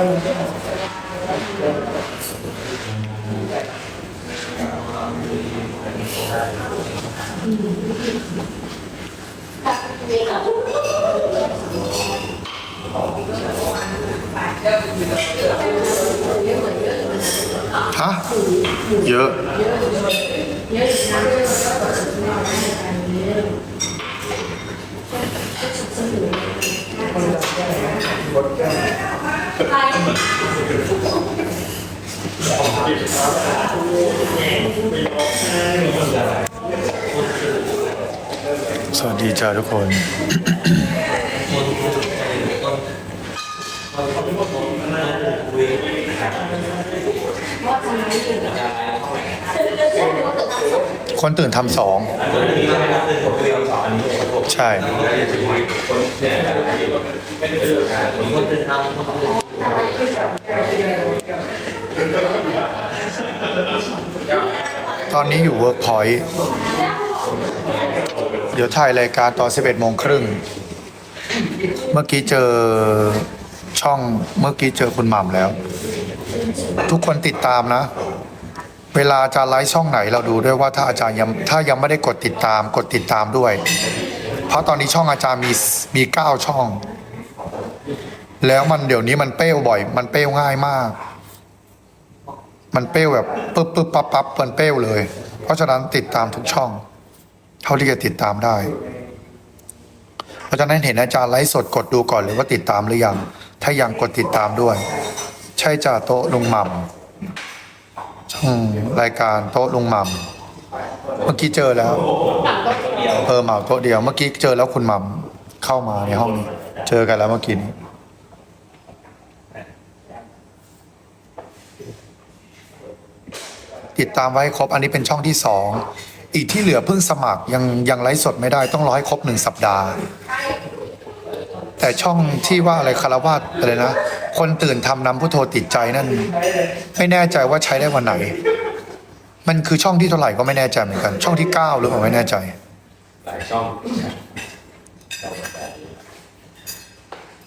ฮะเยอะ สวัสดีจ้าทุกคน คนตื่นทำสอง ใช่ ตอนนี้อยู่เวิร์กพอยต์เดี๋ยวถ่ายรายการตอน 11โมงครึ่ง เมื่อกี้เจอช่องเมื่อกี้เจอคุณหม่ำแล้ว ทุกคนติดตามนะ เวลาอาจารย์ไลฟ์ช่องไหนเราดูด้วยว่าถ้าอาจารย์ยังถ้ายังไม่ได้กดติดตามกดติดตามด้วย เพราะตอนนี้ช่องอาจารย์มีมีเก้าช่อง แล้วมันเดี๋ยวนี้มันเป้วบ่อย มันเป้วง่ายมาก มันเป้วแบบปึ๊บปึ๊บปั๊บปั๊บมันเป้วเลย เพราะฉะนั้นติดตามทุกช่อง เท่าที่จะติดตามได้ เพราะฉะนั้นเห็นอาจารย์ไลฟ์สดกดดูก่อนเลยว่าติดตามหรือยัง ถ้ายังกดติดตามด้วย ใช่จ่าโต๊ะลุงหม่ำช่องรายการโต๊ะลุงหม่ำเมื่อกี้เจอแล้วเออเหมาโต๊ะเดียว เมื่อกี้เจอแล้วคุณหม่ำเข้ามาในห้องนี้ เจอกันแล้วเมื่อกี้นี้ ติดตามไว้ให้ครบอันนี้เป็นช่องที่สองอีกที่เหลือเพิ่งสมัครยังยังไลฟ์สดไม่ได้ต้องรอให้ครบหนึ่งสัปดาห์ แต่ช่องที่ว่าอะไรคารวาสอะไรนะ คนตื่นทำนำผู้โทรติดใจนั่น ไม่แน่ใจว่าใช้ได้วันไหน มันคือช่องที่เท่าไหร่ก็ไม่แน่ใจเหมือนกัน ช่องที่เก้าหรือเปล่าไม่แน่ใจหลายช่อง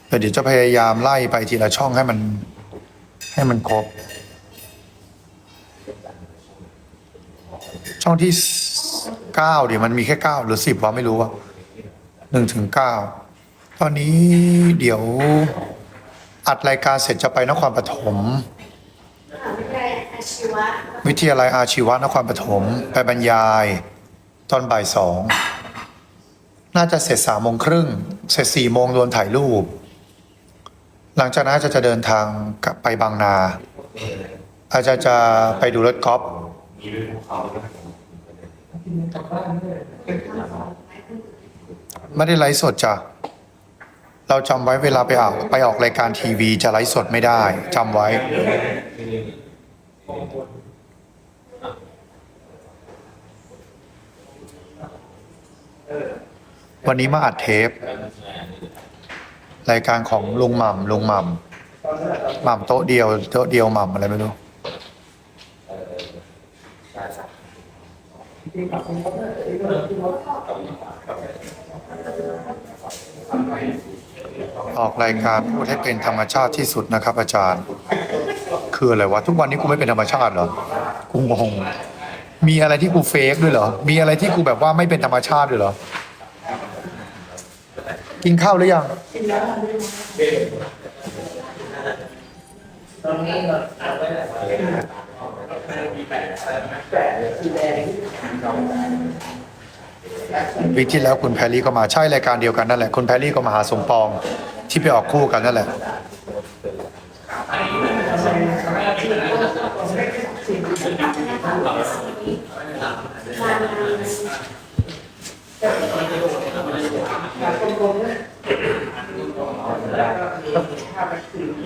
แต่เดี๋ยวจะพยายามไล่ไปทีละช่องให้มันให้มันครบ ช่องที่เก้าเดี๋ยวมันมีแค่เก้าหรือสิบวะไม่รู้ว่าหนึ่งถึงเก้าตอนนี้เดี๋ยวอัดรายการเสร็จจะไปนครปฐมวิทยาลัยอาชีวะนครปฐมไปบรรยาย ตอนบ่ายสองน่าจะเสร็จสามโมงครึ่งเสร็จสี่โมงโดนถ่ายรูป หลังจากนั้นอาจารย์จะเดินทางไปบางนา อาจารย์จะไปดูรถกอล์ฟ ไม่ได้ไลฟ์สดจ้ะ เราจำไว้เวลาไปออกไปออกรายการทีวีจะไลฟ์สดไม่ได้จำไว้ วันนี้มาอัดเทป รายการของลุงหม่ำลุงหม่ำหม่ำโต๊ะเดียวโต๊ะเดียวหม่ำอะไรไม่รู้ ออกรายการพูดให้เป็นธรรมชาติที่สุดนะครับ อาจารย์ คืออะไรวะทุกวันนี้กูไม่เป็นธรรมชาติเหรอกูงงมีอะไรที่กูเฟกด้วยเหรอ มีอะไรที่กูแบบว่าไม่เป็นธรรมชาติด้วยเหรอ กินข้าวหรือยังกินแล้วี คที่แล้วคุณแพรลี่ก็มาใช่รายการเดียวกันนั่นแหละ คุณแพรลี่ก็มาหาสมปองที่ไปออกคู่กันนั่นแหละ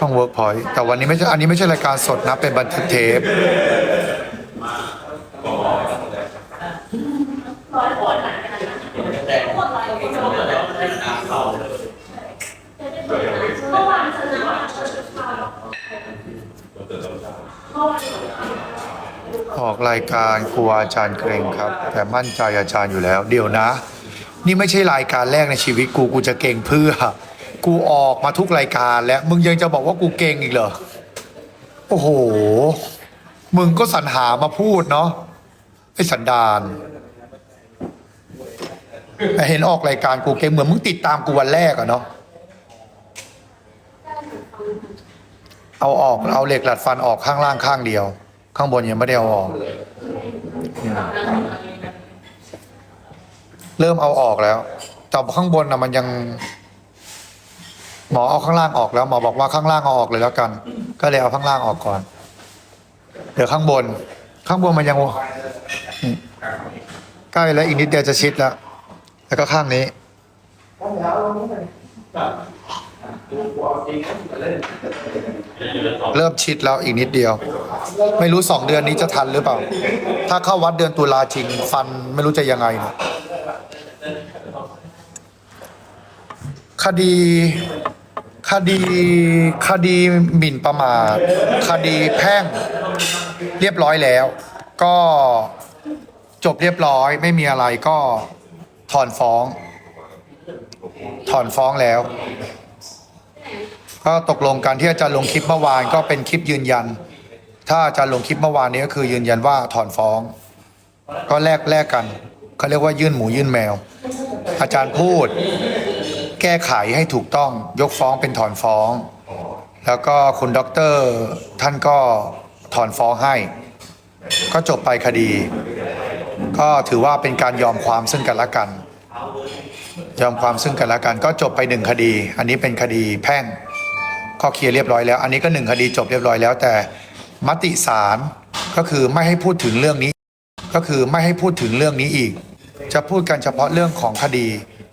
ช่องเวิร์กพอยต์แต่วันนี้ไม่ใช่ อันนี้ไม่ใช่รายการสดนะ เป็นบันทึกเทปออกรายการครูอาจารย์เกรงครับ แต่มั่นใจอาจารย์อยู่แล้ว เดี๋ยวนะ นี่ไม่ใช่รายการแรกในชีวิตกูกูจะเก่งเพื่อ กูออกมาทุกรายการแล้ว มึงยังจะบอกว่ากูเก่งอีกเหรอ โอ้โห มึงก็สรรหามาพูดเนาะไอ้สันดานเห็นออกรายการกูเก่งเหมือนมึงติดตามกูวันแรกอะเนาะเอาออกเอาเหล็กหลัดฟันออกข้างล่างข้างเดียว ข้างบนยังไม่ได้เอาออก เริ่มเอาออกแล้วแต่ข้างบนนะมันยัง หมอเอาข้างล่างออกแล้วหมอบอกว่าข้างล่างเอาออกเลยแล้วกัน ก็เลยเอาข้างล่างออกก่อน เดี๋ยวข้างบน ข้างบนมันยังใกล้แล้วอีกนิดเดียวจะชิดแล้ว แล้วก็ข้างนี้เริ่มชิดแล้วอีกนิดเดียว ไม่รู้สองเดือนนี้จะทันหรือเปล่า ถ้าเข้าวัดเดือนตุลาจริงฟันไม่รู้จะยังไงเนี่ยคดี คดีคดีหมิ่นประมาทคดีแพ่งเรียบร้อยแล้ว ก็จบเรียบร้อยไม่มีอะไรก็ถอนฟ้อง ถอนฟ้องแล้ว ก็ตกลงกันที่อาจารย์ลงคลิปเมื่อวานก็เป็นคลิปยืนยัน ถ้าอาจารย์ลงคลิปเมื่อวานนี้ก็คือยืนยันว่าถอนฟ้อง ก็แลกแลกกันเขาเรียกว่ายื่นหมูยื่นแมว อาจารย์พูด แก้ไขให้ถูกต้องยกฟ้องเป็นถอนฟ้อง แล้วก็คุณด็อกเตอร์ท่านก็ถอนฟ้องให้ ก็จบไปคดี ก็ถือว่าเป็นการยอมความซึ่งกันและกัน ยอมความซึ่งกันและกัน ก็จบไปหนึ่งคดี อันนี้เป็นคดีแพ่งก็เคลียร์เรียบร้อยแล้ว อันนี้ก็หนึ่งคดีจบเรียบร้อยแล้ว แต่มติศาลก็คือไม่ให้พูดถึงเรื่องนี้ ก็คือไม่ให้พูดถึงเรื่องนี้อีก จะพูดกันเฉพาะเรื่องของคดี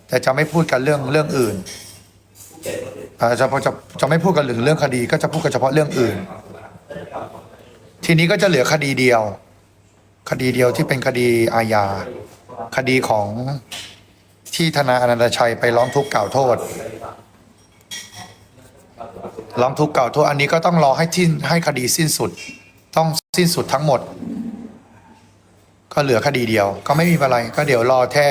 แต่จะไม่พูดกันเรื่องเรื่องอื่นจะจะจะไม่พูดกันถึงเรื่องคดี ก็จะพูดกันเฉพาะเรื่องอื่น ทีนี้ก็จะเหลือคดีเดียว คดีเดียวที่เป็นคดีอาญา คดีของที่ธนาอนันตชัยไปร้องทุกข์กล่าวโทษ ร้องทุกข์กล่าวโทษ อันนี้ก็ต้องรอให้ทิ้นให้คดีสิ้นสุด ต้องสิ้นสุดทั้งหมด ก็เหลือคดีเดียว ก็ไม่มีอะไร ก็เดี๋ยวรอแค่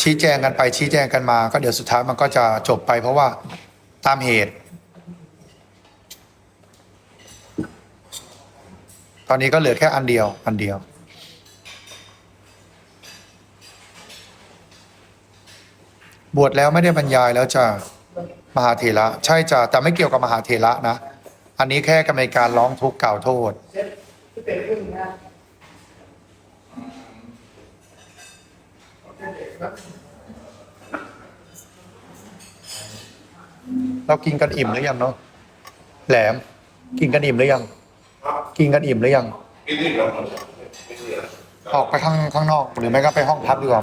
ชี้แจงกันไปชี้แจงกันมา ก็เดี๋ยวสุดท้ายมันก็จะจบไป เพราะว่าตามเหตุ ตอนนี้ก็เหลือแค่อันเดียว อันเดียว บวชแล้วไม่ได้บรรยายแล้วจ้ะมหาเถระใช่จ้ะแต่ไม่เกี่ยวกับมหาเถระนะ อันนี้แค่กรรมการร้องทุกข์กล่าวโทษ เรากินกันอิ่มหรือยังเนาะแหลม กินกันอิ่มหรือยัง กินกันอิ่มหรือยังออกไปข้างข้างนอก หรือไม่ก็ไปห้องพักดีกว่าไหม